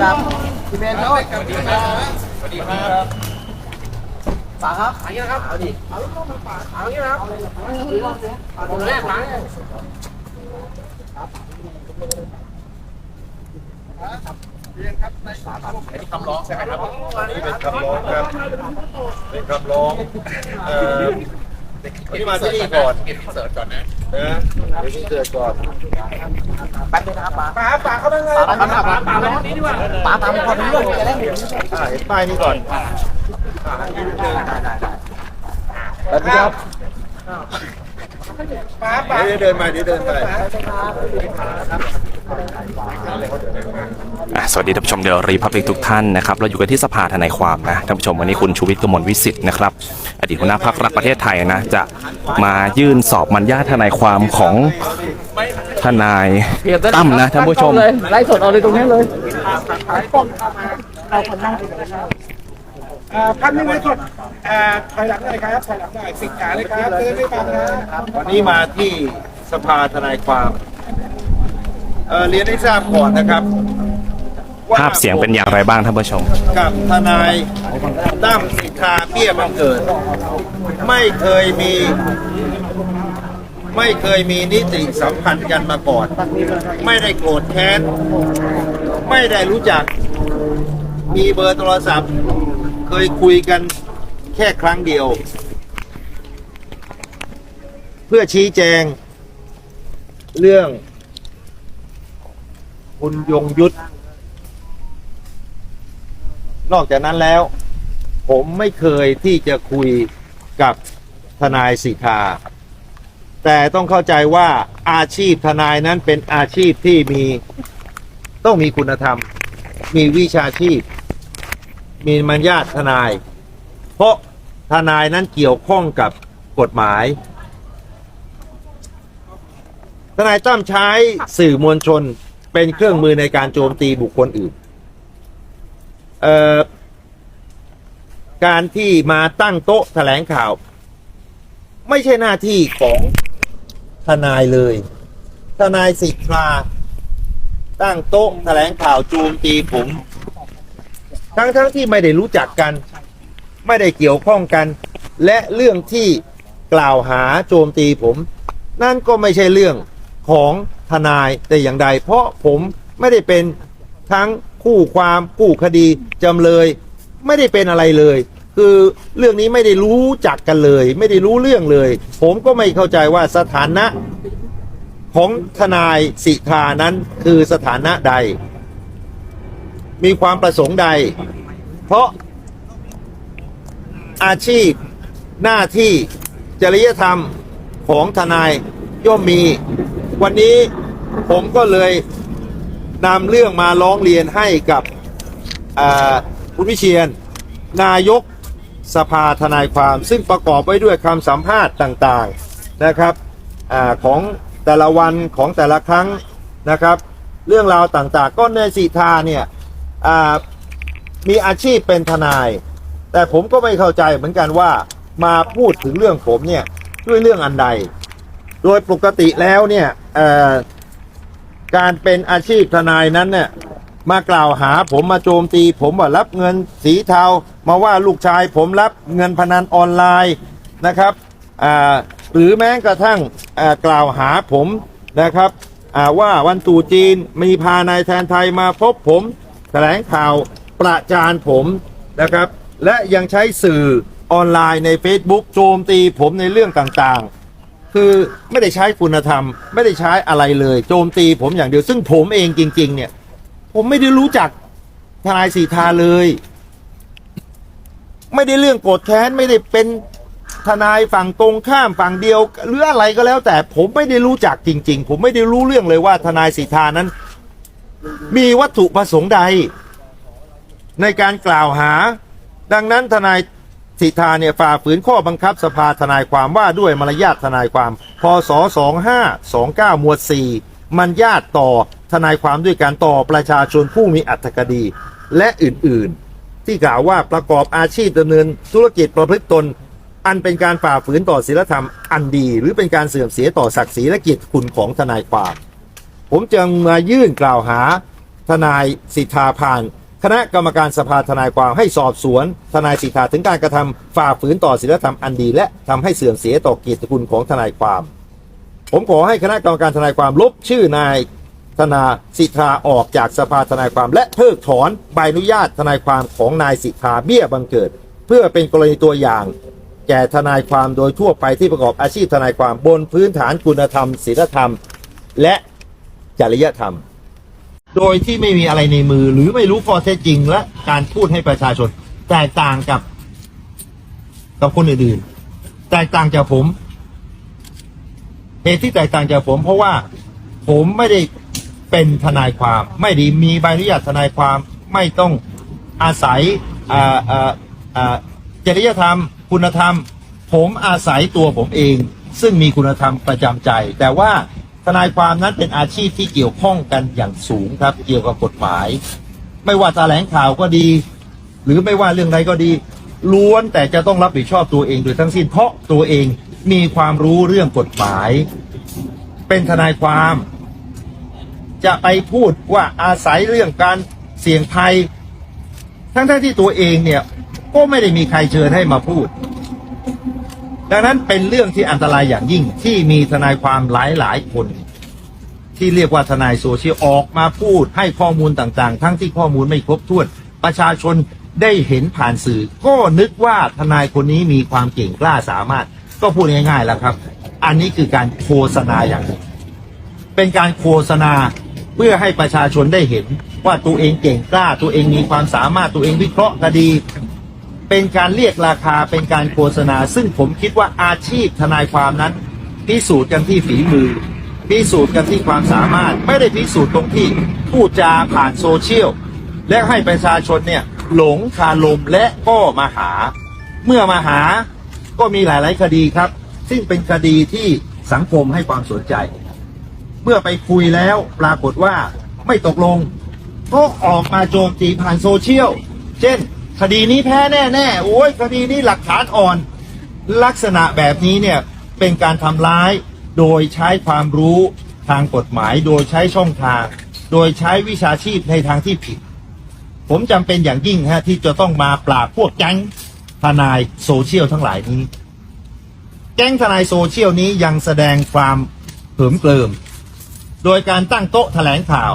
ครับพี่เบนครับสวัสดีครับสวัสดีครับป๋าครับอันนี้นะครับเอาดิเอาลูกมาป๋าเอาอย่างนี้นะครับผมแรกป๋าเนี่ยนี่เป็นคำร้องครับเป็นคำร้องเอ่อที่มาที่นี่ก่อนเก็บเสิร์ชก่อนนะ เออเดี๋ยวเกิดก่อนแป๊บนึงนะครับป๋าป๋าป๋าเขาเป็นไงป๋าป๋าป๋าป๋าไปทางนี้ดีกว่าป๋าตามคนคนเรื่องจะได้เห็นเห็นป้ายนี้ก่อนได้ได้ได้ครับ เดี๋ยวเดินมาเดี๋ยวเดินไปอะสวัสดีท่านผู้ชมเดลรีพับลิกทุกท่านนะครับเราอยู่กันที่สภาทนายความนะท่านผู้ชมวันนี้คุณชูวิทย์กมลวิสิทธิ์นะครับอดีตหัวหน้าพักรักประเทศไทยนะจะมายื่นสอบมัญญาทนายความของทนายตั้มนะท่านผู้ชมเลยไลฟ์สดเอาเลยตรงนี้เลยอ่าพัน หนึ่งเลยกดอ่าถอยหลังหน่อยครับถอยหลังหน่อยสิงขาเลยครับเดินไม่บังนะวันนี้มาที่สภาทนายความเอ่อเรียนให้ทราบก่อนนะครับว่ภาพเสียงเป็นอย่างไรบ้างท่านผู้ชม กับทนายตั้มสิทธาเบี้ยบังเกิด ไม่เคยมี ไม่เคยมีนิติสัมพันธ์กันมาก่อน ไม่ได้โกรธแค้น ไม่ได้รู้จัก มีเบอร์โทรศัพท์ เคยคุยกันแค่ครั้งเดียว เพื่อชี้แจง เรื่อง คุณยงยุทธนอกจากนั้นแล้ว ผมไม่เคยที่จะคุยกับทนายสิทธาแต่ต้องเข้าใจว่าอาชีพทนายนั้นเป็นอาชีพที่มีต้องมีคุณธรรม มีวิชาชีพ มีมัญญาตทนาย เพราะทนายนั้นเกี่ยวข้องกับกฎหมาย ทนายตั้มใช้สื่อมวลชนเป็นเครื่องมือในการโจมตีบุคคลอื่น เอ่อ การที่มาตั้งโต๊ะแถลงข่าว ไม่ใช่หน้าที่ของทนายเลย ทนายสิทธาตั้งโต๊ะแถลงข่าวโจมตีผม ทั้งทั้งที่ไม่ได้รู้จักกัน ไม่ได้เกี่ยวข้องกัน และเรื่องที่กล่าวหาโจมตีผม นั่นก็ไม่ใช่เรื่องของทนายแต่อย่างใด เพราะผมไม่ได้เป็นทั้งคู่ความคู่คดีจำเลย ไม่ได้เป็นอะไรเลย คือเรื่องนี้ไม่ได้รู้จักกันเลย ไม่ได้รู้เรื่องเลย ผมก็ไม่เข้าใจว่าสถานะของทนายสิทานั้นคือสถานะใด มีความประสงค์ใด เพราะอาชีพหน้าที่จริยธรรมของทนายย่อมมี วันนี้ผมก็เลยนำเรื่องมาร้องเรียนให้กับคุณวิเชียน นายกสภาทนายความ ซึ่งประกอบไว้ด้วยคำสัมภาษณ์ต่างๆนะครับอของแต่ละวันของแต่ละครั้งนะครับ เรื่องราวต่างๆ ก็ในสีทาเนี่ย มีอาชีพเป็นทนาย แต่ผมก็ไม่เข้าใจเหมือนกันว่ามาพูดถึงเรื่องผมเนี่ยด้วยเรื่องอันใด โดยปกติแล้วเนี่ยการเป็นอาชีพทนายนั้นเนี่ยมากล่าวหาผมมาโจมตี ผมว่ารับเงินสีเทามาว่าลูกชายผมรับเงินพนันออนไลน์นะครับหรือแม้กระทั่งกล่าวหาผมนะครับว่าวันตรุษจีนมีพานายแทนไทยมาพบผม แถลงข่าวประจานผมนะครับ และยังใช้สื่อออนไลน์ใน Facebook โจมตีผมในเรื่องต่างๆ คือไม่ได้ใช้คุณธรรม ไม่ได้ใช้อะไรเลย โจมตีผมอย่างเดียวซึ่งผมเองจริง ๆ เนี่ย ผมไม่ได้รู้จักทนายสีทาเลย ไม่ได้เรื่องโกรธแค้นไม่ได้เป็นทนายฝั่งตรงข้ามฝั่งเดียวหรืออะไรก็แล้วแต่ผมไม่ได้รู้จักจริง ๆ ผมไม่ได้รู้เรื่องเลยว่าทนายสีทานั้น มีวัตถุประสงค์ใด ในการกล่าวหา ดังนั้นทนายสิทธาเนี่ยฝ่าฝืนข้อบังคับสภาทนายความว่าด้วยมารยาททนายความพศ2529หมวด4มันญาติต่อทนายความด้วยการต่อประชาชนผู้มีอัตกดีและอื่นๆ ที่กล่าวว่าประกอบอาชีพดำเนินธุรกิจประพฤติตน อันเป็นการฝ่าฝืนต่อศีลธรรมอันดี หรือเป็นการเสื่อมเสียต่อศักดิ์ศรีและเกียรติคุณของทนายความ ผมจึงมายื่นกล่าวหาทนายสิทธาผ่าน คณะกรรมการสภาทนายความให้สอบสวน ทนายสิทธาถึงการกระทำฝ่าฝืนต่อศีลธรรมอันดี และทำให้เสื่อมเสียต่อเกียรติคุณของทนายความ ผมขอให้คณะกรรมการทนายความลบชื่อนายธนาสิทธาออกจากสภาทนายความ และเพิกถอนใบอนุญาตทนายความของนายสิทธาเบี้ยบังเกิด เพื่อเป็นกรณีตัวอย่าง แก่ทนายความโดยทั่วไปที่ประกอบอาชีพทนายความบนพื้นฐานคุณธรรมศีลธรรม และ จริยธรรม โดยที่ไม่มีอะไรในมือหรือไม่รู้ข้อเท็จจริงและการพูดให้ประชาชน แตกต่างกับกับคนอื่นๆ แตกต่างจากผมเหตุที่แตกต่างจากผม เพราะว่าผมไม่ได้เป็นทนายความ ไม่ได้มีใบอนุญาตทนายความไม่ต้องอาศัยจริยธรรม คุณธรรม ผมอาศัยตัวผมเอง ซึ่งมีคุณธรรมประจำใจ แต่ว่า นายความนั้นเป็นอาชีพที่เกี่ยวข้องกันอย่างสูงครับ เกี่ยวกับกฎหมาย ไม่ว่าแถลงข่าวก็ดี หรือไม่ว่าเรื่องใดก็ดีล้วนแต่จะต้องรับผิดชอบตัวเองโดยทั้งสิ้นเพราะตัวเองมีความรู้เรื่องกฎหมาย เป็นทนายความ จะไปพูดว่าอาศัยเรื่องการเสี่ยงภัย ทั้งๆทที่ตัวเองเนี่ยก็ไม่ได้มีใครเชิญให้มาพูด ดังนั้นเป็นเรื่องที่อันตรายอย่างยิ่งที่มีทนายความหลายๆคน ที่เรียกว่าทนายโซเชียลออกมาพูดให้ข้อมูลต่างๆ ทั้งที่ข้อมูลไม่ครบถ้วน ประชาชนได้เห็นผ่านสื่อ ก็นึกว่าทนายคนนี้มีความเก่งกล้าสามารถ ก็พูดง่ายๆแล้วครับ อันนี้คือการโฆษณาอย่างหนึ่งเป็นการโฆษณาเพื่อให้ประชาชนได้เห็นว่าตัวเองเก่งกล้า ตัวเองมีความสามารถตัวเองวิเคราะห์คดี เป็นการเรียกราคาเป็นการโฆษณา ซึ่งผมคิดว่าอาชีพทนายความนั้น พิสูจน์กันที่ฝีมือ พิสูจน์กันที่ความสามารถ ไม่ได้พิสูจน์ตรงที่พูดจาผ่านโซเชียลและให้ประชาชนเนี่ยหลงคาลมและก็มาหา เมื่อมาหาก็มีหลาย ๆ คดีครับ ซึ่งเป็นคดีที่สังคมให้ความสนใจ เมื่อไปคุยแล้วปรากฏว่าไม่ตกลงก็ออกมาโจมตีผ่านโซเชียล เช่น คดีนี้แพ้แน่ๆโอ้ยคดีนี้หลักฐานอ่อน ลักษณะแบบนี้เนี่ยเป็นการทำร้ายโดยใช้ความรู้ทางกฎหมาย โดยใช้ช่องทาง โดยใช้วิชาชีพในทางที่ผิด ผมจำเป็นอย่างยิ่งฮะที่จะต้องมาปราบพวกแก๊งทนายโซเชียลทั้งหลายนี้ แก๊งทนายโซเชียลนี้ยังแสดงความเหิมเกลิม โดยการตั้งโต๊ะแถลงข่าว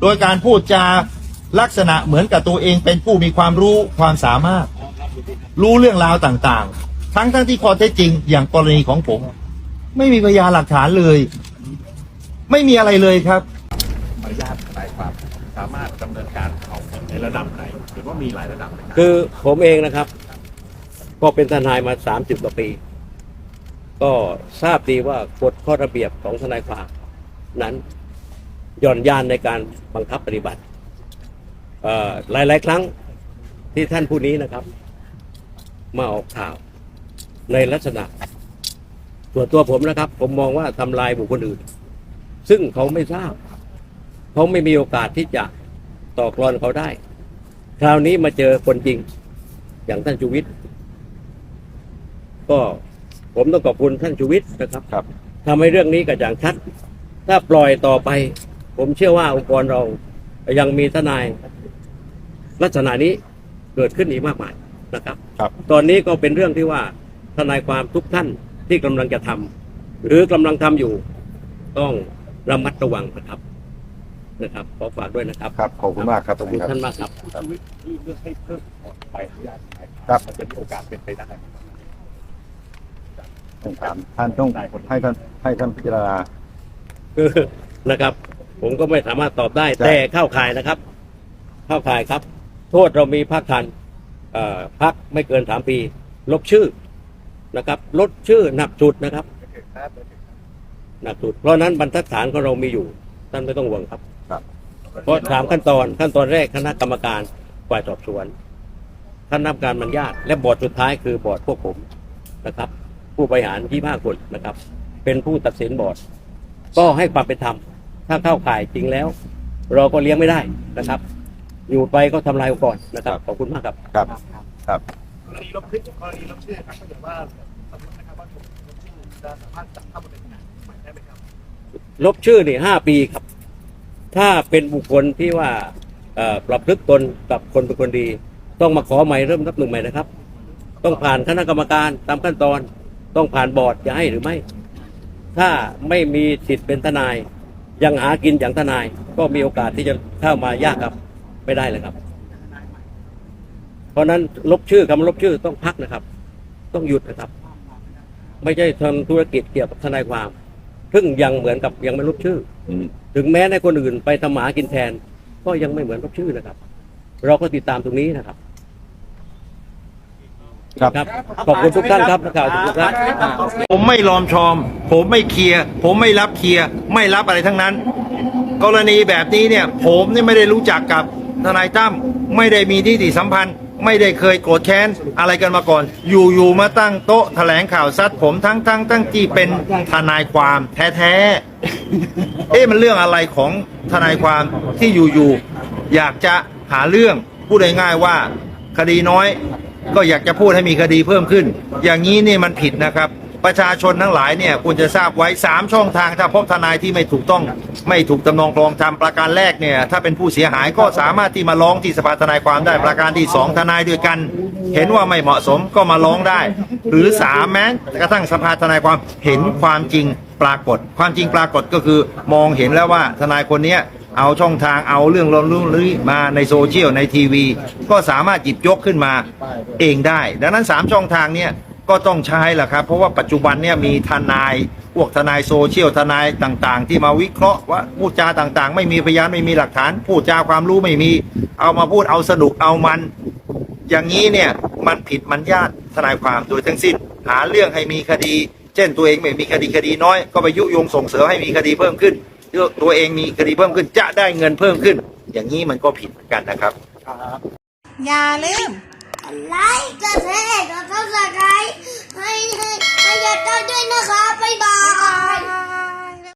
โดยการพูดจา ลักษณะเหมือนกับตัวเองเป็นผู้มีความรู้ความสามารถ รู้เรื่องราวต่างๆ ทั้งทั้งที่ข้อเท็จจริง อย่างกรณีของผม ไม่มีพยานหลักฐานเลย ไม่มีอะไรเลยครับมารยาททนายความสามารถดำเนินการเอาในระดับไหนหรือว่ามีหลายระดับไหมครับคือผมเองนะครับ ก็เป็นทนายมาสามสิบกว่าปี ก็ทราบดีว่ากฎข้อระเบียบของทนายความนั้นหย่อนยานในการบังคับปฏิบัติ เอ่อหลายๆครั้งที่ท่านผู้นี้นะครับ มาออกข่าวในลักษณะส่วนตัวผมนะครับ ผมมองว่าทำลายบุคคลอื่น ซึ่งเขาไม่ทราบเขาไม่มีโอกาสที่จะต่อกรอนเขาได้ คราวนี้มาเจอคนจริง อย่างท่านชูวิทย์ก็ผมต้องขอบคุณท่านชูวิทย์นะครับครับทำให้เรื่องนี้กระจ่างชัด ถ้าปล่อยต่อไป ผมเชื่อว่าองค์กรเรายังมีทนาย ลักษณะนี้เกิดขึ้นอีกมากมายนะครับ ครับ ตอนนี้ก็เป็นเรื่องที่ว่าทนายความทุกท่านที่กำลังจะทำหรือกำลังทำอยู่ ต้องระมัดระวังนะครับนะครับขอฝากด้วยนะครับครับ ขอบคุณมากครับขอบคุณท่านมากครับที่เลือกให้เพิ่มใบอนุญาตทนายความครับ มันจะมีโอกาสเป็นไปได้ไหมต้องถามท่านต้องให้ท่านให้ท่านพิจารณาคือนะครับ ผมก็ไม่สามารถตอบได้ ใช่ แต่เข้าข่ายนะครับ เข้าข่ายครับ โทษเรามีพักทันเอ่อพักไม่เกินสามปี ลบชื่อนะครับ ลดชื่อหนักสุดนะครับหนักสุด เพราะฉะนั้นบรรทัดฐานของเรามีอยู่ท่านไม่ต้องห่วงครับครับเพราะสามขั้นตอนขั้นตอนแรกคณะกรรมการฝ่ายสอบสวนท่านนักการบรรยาทและบอร์ดสุดท้ายคือบอร์ดพวกผมนะครับ ผู้บริหารที่ห้าคนนะครับ เป็นผู้ตัดสินบอร์ด ก็ให้ความเป็นธรรมถ้าเข้าข่ายจริงแล้ว เราก็เลี้ยงไม่ได้นะครับ อยู่ไปก็ทำลายองค์กรนะครับ ขอบคุณมากครับ ครับ ครับ กรณีลบคลิปกรณีลบชื่อครับถ้าเกิดว่าสมมตินะครับว่าถูกลบชื่อจะสามารถจับเข้ามาเป็นงานใหม่ได้ไหมครับลบชื่อนี่ห้าปีครับ ถ้าเป็นบุคคลที่ว่าเอ่อประพฤติตนกับคนเป็นคนดี ต้องมาขอใหม่เริ่มนับหนึ่งใหม่นะครับ ต้องผ่านคณะกรรมการตามขั้นตอน ต้องผ่านบอร์ดจะให้หรือไม่ ถ้าไม่มีสิทธิ์เป็นทนาย ยังหากินอย่างทนาย ก็มีโอกาสที่จะเข้ามายากครับ ไม่ได้เลยครับ เพราะฉะนั้นลบชื่อคำลบชื่อต้องพักนะครับ ต้องหยุดนะครับ ไม่ใช่ทำธุรกิจเกี่ยวกับทนายความ ซึ่งยังเหมือนกับยังไม่ลบชื่ออมถึงแม้ในคนอื่นไปทำหมากินแทน ก็ยังไม่เหมือนลบชื่อนะครับ เราก็ติดตามตรงนี้นะครับครับครับขอบคุณทุกท่านครับนักข่าวทุกท่านผมไม่ลอมชอม ผมไม่เคลียร์ ผมไม่รับเคลียร์ ไม่รับอะไรทั้งนั้น กรณีแบบนี้เนี่ย ผมนี่ไม่ได้รู้จักกับ ทนายตั้มไม่ได้มีที่ติสัมพันธ์ ไม่ได้เคยโกรธแค้นอะไรกันมาก่อน อยู่ๆมาตั้งโต๊ะแถลงข่าวซัดผมทั้งทั้งทั้งที่เป็นทนายความแท้ๆเอ๊ะมันเรื่องอะไรของทนายความที่อยู่ๆอยากจะหาเรื่องพูดง่ายๆว่าคดีน้อย ก็อยากจะพูดให้มีคดีเพิ่มขึ้น อย่างนี้นี่มันผิดนะครับ ประชาชนทั้งหลายเนี่ยควรจะทราบไว้ 3 ช่องทางถ้าพบทนายที่ไม่ถูกต้อง ไม่ถูกตำนองคลองธรรมประการแรกเนี่ยถ้าเป็นผู้เสียหายก็สามารถที่มาร้องที่สภาทนายความได้ประการที่ 2 ทนายด้วยกัน เห็นว่าไม่เหมาะสมก็มาร้องได้ หรือสามแม้กระทั่งสภาทนายความเห็นความจริงปรากฏ ความจริงปรากฏก็คือมองเห็นแล้วว่าทนายคนนี้เอาช่องทางเอาเรื่องลเรื่องนี้มาในโซเชียลในทีวี ก็สามารถหยิบยกขึ้นมาเองได้ ดังนั้น 3 ช่องทางเนี่ย ก็ต้องใช้แหละครับ เพราะว่าปัจจุบันเนี่ยมีทนายพวกทนายโซเชียลทนายต่างๆ ที่มาวิเคราะห์ว่าพูดจาต่างๆ ไม่มีพยานไม่มีหลักฐานพูดจาความรู้ไม่มี เอามาพูดเอาสนุกเอามัน อย่างนี้เนี่ยมันผิดมันญาติทนายความโดยทั้งสิ้น หาเรื่องให้มีคดี เช่นตัวเองไม่มีคดีคดีน้อยก็ไปยุยงส่งเสริมให้มีคดีเพิ่มขึ้นตัวเองมีคดีเพิ่มขึ้นจะได้เงินเพิ่มขึ้น อย่างนี้มันก็ผิดเหมือนกันนะครับ อย่าลืม ไลค์กดแชร์กดซับสไครต์ให้ให้ให้ยาต้าด้วยนะคะบ๊ายบาย